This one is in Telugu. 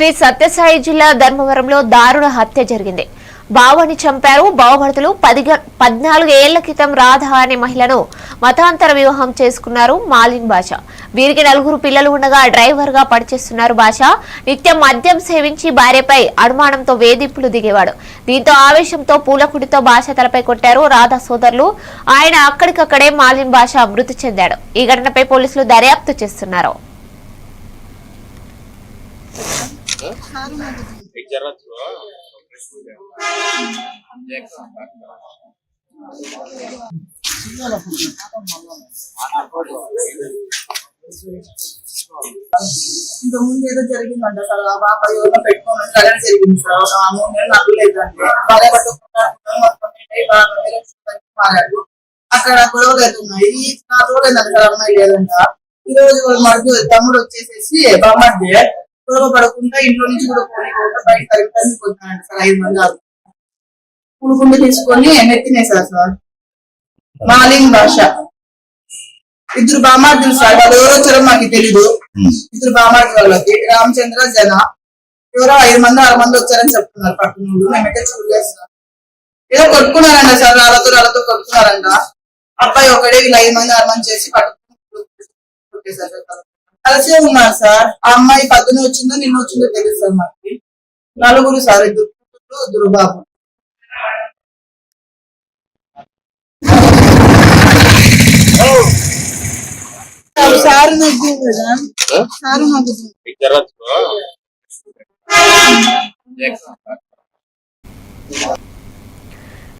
శ్రీ సత్యసాయి జిల్లా ధర్మవరంలో దారుణ హత్య జరిగింది. బావని చంపారు బావభర్తలు పదిగ పద్నాలుగు ఏళ్ళ క్రితం రాధ అనే మహిళను మతాంతర వివాహం చేసుకున్నారు మాలిన్ బాషా. వీరికి నలుగురు పిల్లలు ఉండగా డ్రైవర్గా పనిచేస్తున్నారు బాషా. నిత్యం మద్యం సేవించి భార్యపై అనుమానంతో వేధింపులు దిగేవాడు. దీంతో ఆవేశంతో పూలకుడితో భాష తలపై కొట్టారు రాధా సోదరులు. ఆయన అక్కడికక్కడే మాలిన్ బాషా మృతి చెందాడు. ఈ ఘటనపై పోలీసులు దర్యాప్తు చేస్తున్నారు. ఇంత ముందు ఏదో జరిగిందంట సార్ ఆ పాప ఎవరినో పెట్టుకోమని జరిగింది సార్ ఒక మూడు నెలలు నాకు లేదండి వాళ్ళే పట్టుకున్నారు అక్కడ గొడవ అవుతున్నాయి. ఈ నా తోడేందంట సార్ అమ్మాయి లేదంట. ఈ రోజు వాళ్ళ మరుగు తమ్ముడు వచ్చేసేసి బామ్మడి గొడవ పడకుండా ఇంట్లో నుంచి కూడా పోనీకుండా బయట తగ్గుతానికి పోతున్నాడు సార్ ఐదు మంది ఆరు పులుకుండి తీసుకొని నెత్తినేసారు సార్ మాలింగ్ భాష. ఇద్దరు బామార్దులు సార్ వాళ్ళు ఎవరో వచ్చారో మాకు తెలీదు. ఇద్దరు బామార్ది వాళ్ళకి రామచంద్ర జన. ఎవరో ఐదు మంది ఆరు మంది వచ్చారని చెప్తున్నారు పక్కన వాళ్ళు. మేమైతే చూడలేదు సార్. ఏదో కొట్టుకున్నారంట సార్ రాళ్ళతో రాళ్ళతో కొట్టుకున్నారంట. అబ్బాయి ఒకడే వీళ్ళు ఐదు మంది ఆరు మంది చేసి పట్టుకుని. కలిసే ఉన్నారు సార్. ఆ అమ్మాయి పద్దుని వచ్చిందో నిన్న వచ్చిందో తెలుసు సార్ మాకు. నలుగురు సార్ ఇద్దరు దుర్బాబు సారు నాకు నాకు